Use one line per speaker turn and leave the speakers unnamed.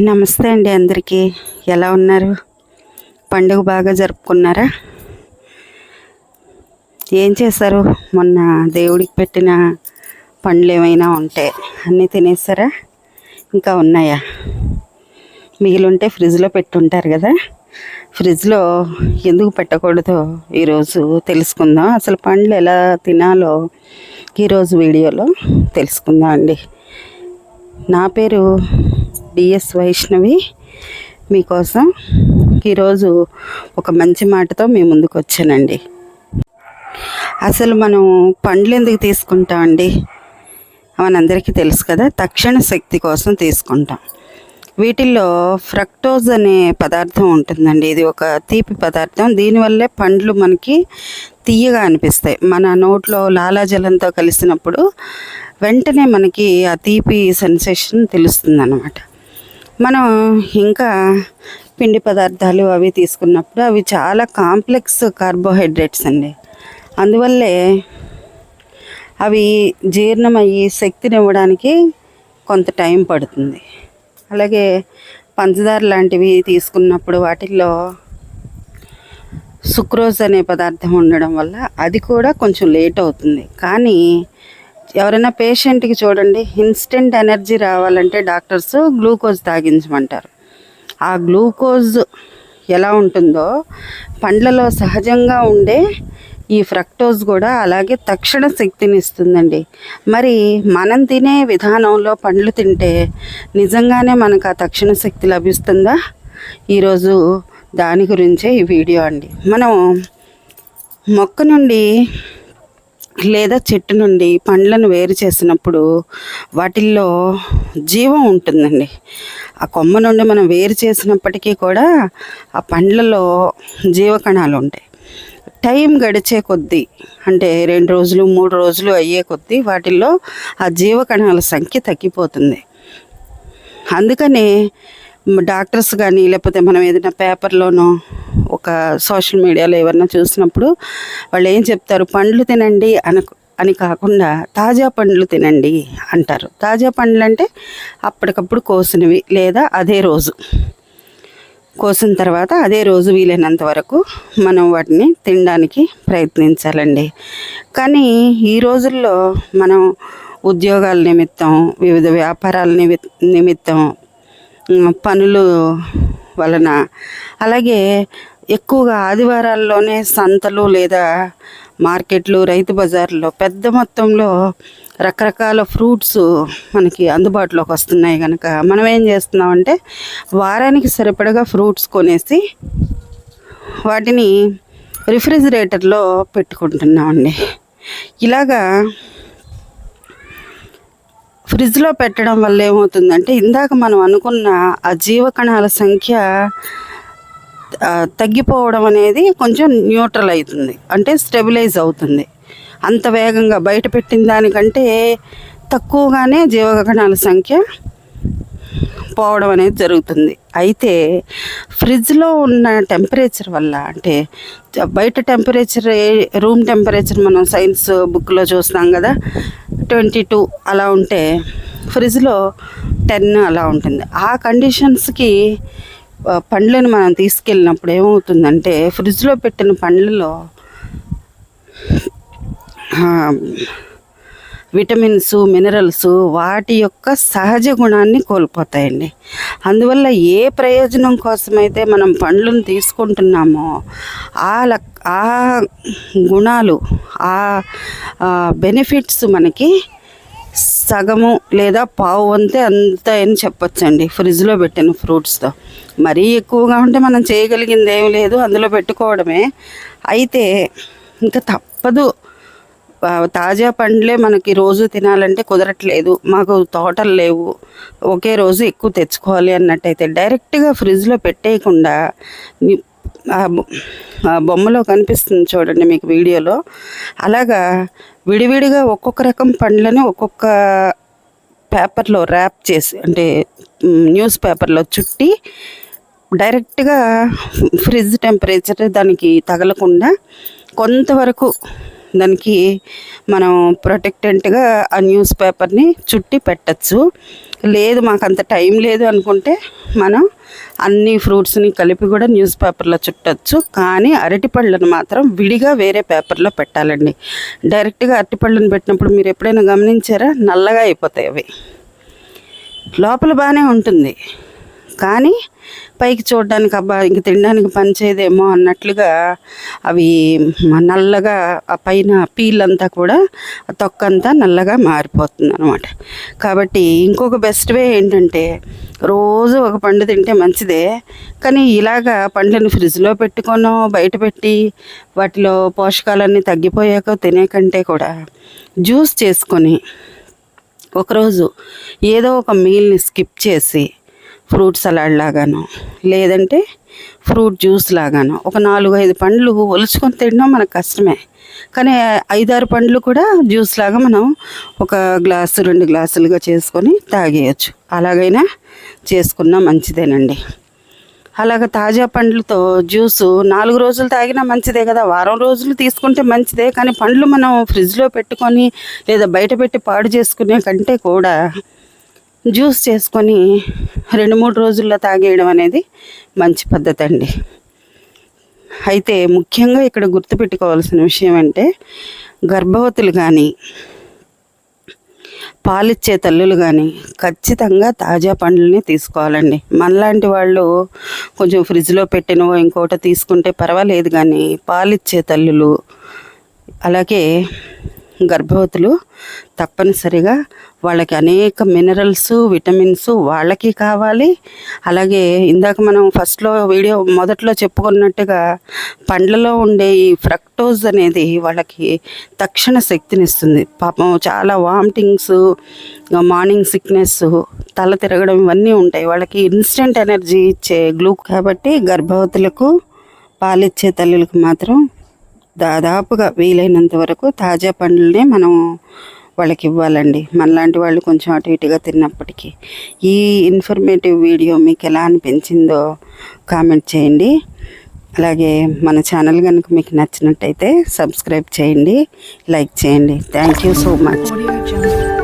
నమస్తే అండి అందరికీ. ఎలా ఉన్నారు? పండుగ బాగా జరుపుకున్నారా? ఏం చేశారు? మొన్న దేవుడికి పెట్టిన పండ్లు ఏమైనా ఉంటే అన్నీ తినేస్తారా ఇంకా ఉన్నాయా? మిగిలింటే ఫ్రిడ్జ్లో పెట్టుంటారు కదా. ఫ్రిడ్జ్లో ఎందుకు పెట్టకూడదో ఈరోజు తెలుసుకుందాం. అసలు పండ్లు ఎలా తినాలో ఈరోజు వీడియోలో తెలుసుకుందాం అండి. నా పేరు డిఎస్ వైష్ణవి మీకోసం. ఈరోజు ఒక మంచి మాటతో మీ ముందుకు వచ్చానండి అసలు మనం పండ్లు ఎందుకు తీసుకుంటామండి మనందరికీ తెలుసు కదా తక్షణ శక్తి కోసం తీసుకుంటాం. వీటిల్లో ఫ్రక్టోజ్ అనే పదార్థం ఉంటుందండి. ఇది ఒక తీపి పదార్థం. దీనివల్లే పండ్లు మనకి తీయగా అనిపిస్తాయి. మన నోట్లో లాలాజలంతో కలిసినప్పుడు వెంటనే మనకి ఆ తీపి సెన్సేషన్ తెలుస్తుంది అన్నమాట మనం ఇంకా పిండి పదార్థాలు అవి తీసుకున్నప్పుడు అవి చాలా కాంప్లెక్స్ కార్బోహైడ్రేట్స్ అండి. అందువల్లే అవి జీర్ణమయ్యి శక్తిని ఇవ్వడానికి కొంత టైం పడుతుంది. అలాగే పంచదార లాంటివి తీసుకున్నప్పుడు వాటిల్లో సుక్రోజ్ అనే పదార్థం ఉండడం వల్ల అది కూడా కొంచెం లేట్ అవుతుంది. కానీ ఎవరైనా పేషెంట్కి చూడండి ఇన్స్టెంట్ ఎనర్జీ రావాలంటే డాక్టర్స్ గ్లూకోజ్ తాగించమంటారు. ఆ గ్లూకోజ్ ఎలా ఉంటుందో పండ్లలో సహజంగా ఉండే ఈ ఫ్రక్టోజ్ కూడా అలాగే తక్షణ శక్తిని ఇస్తుందండి మరి మనం తినే విధానంలో పండ్లు తింటే నిజంగానే మనకు ఆ తక్షణ శక్తి లభిస్తుందా? ఈరోజు దాని గురించే ఈ వీడియో అండి. మనం మొక్క నుండి లేదా చెట్టు నుండి పండ్లను వేరు చేసినప్పుడు వాటిల్లో జీవం ఉంటుందండి. ఆ కొమ్మ నుండి మనం వేరు చేసినప్పటికీ కూడా ఆ పండ్లలో జీవకణాలు ఉంటాయి. టైం గడిచే కొద్దీ అంటే రెండు రోజులు మూడు రోజులు అయ్యే కొద్దీ వాటిల్లో ఆ జీవకణాల సంఖ్య తగ్గిపోతుంది. అందుకనే డాక్టర్స్ కానీ లేకపోతే మనం ఏదైనా పేపర్లోనో ఒక సోషల్ మీడియాలో ఏమన్నా చూసినప్పుడు వాళ్ళు ఏం చెప్తారు? పండ్లు తినండి అన అని కాకుండా తాజా పండ్లు తినండి అంటారు. తాజా పండ్లు అంటే అప్పటికప్పుడు కోసినవి లేదా అదే రోజు. కోసిన తర్వాత అదే రోజు వీలైనంత వరకు మనం వాటిని తినడానికి ప్రయత్నించాలండి. కానీ ఈ రోజుల్లో మనం ఉద్యోగాల నిమిత్తం వివిధ వ్యాపారాల నిమి నిమిత్తం పనులు వలన. అలాగే ఎక్కువగా ఆదివారాల్లోనే సంతలు లేదా మార్కెట్లు రైతు బజార్లో పెద్ద మొత్తంలో రకరకాల ఫ్రూట్స్ మనకి అందుబాటులోకి వస్తున్నాయి కనుక మనం ఏం చేస్తున్నామంటే వారానికి సరిపడగా ఫ్రూట్స్ కొనేసి వాటిని రిఫ్రిజిరేటర్లో పెట్టుకుంటున్నామండి. ఇలాగా ఫ్రిడ్జ్లో పెట్టడం వల్ల ఏమవుతుందంటే ఇందాక మనం అనుకున్న ఆ జీవకణాల సంఖ్య తగ్గిపోవడం అనేది కొంచెం న్యూట్రల్ అవుతుంది. అంటే స్టెబిలైజ్ అవుతుంది. అంత వేగంగా బయట పెట్టిన దానికంటే తక్కువగానే జీవకణాల సంఖ్య పోవడం అనేది జరుగుతుంది. అయితే ఫ్రిడ్జ్లో ఉన్న టెంపరేచర్ వల్ల అంటే బయట టెంపరేచర్ రూమ్ టెంపరేచర్ మనం సైన్స్ బుక్లో చూస్తాం కదా ట్వంటీ టూ అలా ఉంటే ఫ్రిడ్జ్లో టెన్ అలా ఉంటుంది. ఆ కండిషన్స్కి పండ్లను మనం తీసుకెళ్ళినప్పుడు ఏమవుతుందంటే ఫ్రిడ్జ్లో పెట్టిన పండ్లలో విటమిన్స్ మినరల్స్ వాటి యొక్క సహజ గుణాన్ని కోల్పోతాయండి. అందువల్ల ఏ ప్రయోజనం కోసమైతే మనం పండ్లను తీసుకుంటున్నామో ఆ లక్ ఆ గుణాలు ఆ బెనిఫిట్స్ మనకి సగము లేదా పావు వంతే అంత అని చెప్పొచ్చండి. ఫ్రిడ్జ్లో పెట్టిన ఫ్రూట్స్తో. మరీ ఎక్కువగా ఉంటే మనం చేయగలిగింది ఏం లేదు అందులో పెట్టుకోవడమే. అయితే ఇంకా తప్పదు తాజా పండ్లే మనకి రోజు తినాలంటే కుదరట్లేదు. మాకు తోటలు లేవు. ఒకే రోజు ఎక్కువ తెచ్చుకోవాలి అన్నట్టయితే డైరెక్ట్గా ఫ్రిడ్జ్లో పెట్టేయకుండా ఆ బొమ్మలో కనిపిస్తుంది చూడండి మీకు వీడియోలో. అలాగా విడివిడిగా ఒక్కొక్క రకం పండ్లను ఒక్కొక్క పేపర్లో ర్యాప్ చేసి అంటే న్యూస్ పేపర్లో చుట్టి డైరెక్ట్గా ఫ్రిడ్జ్ టెంపరేచర్ దానికి తగలకుండా కొంతవరకు దానికి మనం ప్రొటెక్టెంట్గా ఆ న్యూస్ పేపర్ని చుట్టి పెట్టచ్చు. లేదు మాకు అంత టైం లేదు అనుకుంటే మనం అన్ని ఫ్రూట్స్ని కలిపి కూడా న్యూస్ పేపర్లో చుట్టచ్చు. కానీ అరటిపళ్ళను మాత్రం విడిగా వేరే పేపర్లో పెట్టాలండి. డైరెక్ట్గా అరటిపళ్ళను పెట్టినప్పుడు మీరు ఎప్పుడైనా గమనించారా? నల్లగా అయిపోతాయి అవి. లోపల బాగానే ఉంటుంది. కానీ పైకి చూడడానికి అబ్బా ఇంక తినడానికి పనిచేయదేమో అన్నట్లుగా అవి నల్లగా ఆ పైన పీల్ అంతా కూడా తొక్కంతా నల్లగా మారిపోతుంది అనమాట కాబట్టి ఇంకొక బెస్ట్ వే ఏంటంటే రోజు ఒక పండు తింటే మంచిదే. కానీ ఇలాగా పండ్లను ఫ్రిడ్జ్లో పెట్టుకొనో బయట పెట్టి వాటిలో పోషకాలన్నీ తగ్గిపోయాక తినే కంటే కూడా జ్యూస్ చేసుకొని ఒకరోజు ఏదో ఒక మీల్ని స్కిప్ చేసి ఫ్రూట్ సలాడ్ లాగాను లేదంటే ఫ్రూట్ జ్యూస్ లాగాను ఒక నాలుగు ఐదు పండ్లు ఒలుచుకొని తినడం మనకు కష్టమే. కానీ ఐదారు పండ్లు కూడా జ్యూస్ లాగా మనం ఒక గ్లాసు రెండు గ్లాసులుగా చేసుకొని తాగేయచ్చు. అలాగైనా చేసుకున్నా మంచిదేనండి. అలాగ తాజా పండ్లతో జ్యూసు నాలుగు రోజులు తాగినా మంచిదే కదా. వారం రోజులు తీసుకుంటే మంచిదే కానీ పండ్లు మనం ఫ్రిడ్జ్లో పెట్టుకొని లేదా బయట పెట్టి పాడు చేసుకునే కంటే కూడా జ్యూస్ చేసుకొని రెండు మూడు రోజుల్లో తాగేయడం అనేది మంచి పద్ధతి అండి అయితే ముఖ్యంగా ఇక్కడ గుర్తుపెట్టుకోవాల్సిన విషయం అంటే గర్భవతులు కానీ పాలిచ్చే తల్లులు కానీ ఖచ్చితంగా తాజా పండ్లని తీసుకోవాలండి. మనలాంటి వాళ్ళు కొంచెం ఫ్రిడ్జ్లో పెట్టినవో ఇంకోటి తీసుకుంటే పర్వాలేదు కానీ పాలిచ్చే తల్లులు అలాగే గర్భవతులు తప్పనిసరిగా వాళ్ళకి అనేక మినరల్స్ విటమిన్స్ వాళ్ళకి కావాలి. అలాగే ఇందాక మనం ఫస్ట్లో వీడియో మొదట్లో చెప్పుకున్నట్టుగా పండ్లలో ఉండే ఈ ఫ్రక్టోజ్ అనేది వాళ్ళకి తక్షణ శక్తినిస్తుంది పాపం చాలా వామిటింగ్స్ మార్నింగ్ సిక్నెస్ తల తిరగడం ఇవన్నీ ఉంటాయి. వాళ్ళకి ఇన్స్టెంట్ ఎనర్జీ ఇచ్చే గ్లూ కాబట్టి గర్భవతులకు పాలిచ్చే తల్లులకు మాత్రం దాదాపుగా వీలైనంత వరకు తాజా పండ్లనే మనం వాళ్ళకి ఇవ్వాలండి. మనలాంటి వాళ్ళు కొంచెం అటు ఇటుగా తిన్నప్పటికీ ఈ ఇన్ఫర్మేటివ్ వీడియో మీకు ఎలా అనిపించిందో కామెంట్ చేయండి. అలాగే మన ఛానల్ కనుక మీకు నచ్చినట్టయితే సబ్స్క్రైబ్ చేయండి లైక్ చేయండి. Thank you so much.